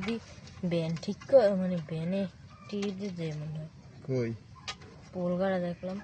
দি ban ঠিক মানে ব্যানে ticket দিতে মনে হয়। কই? পোল গাড়া দেখলাম।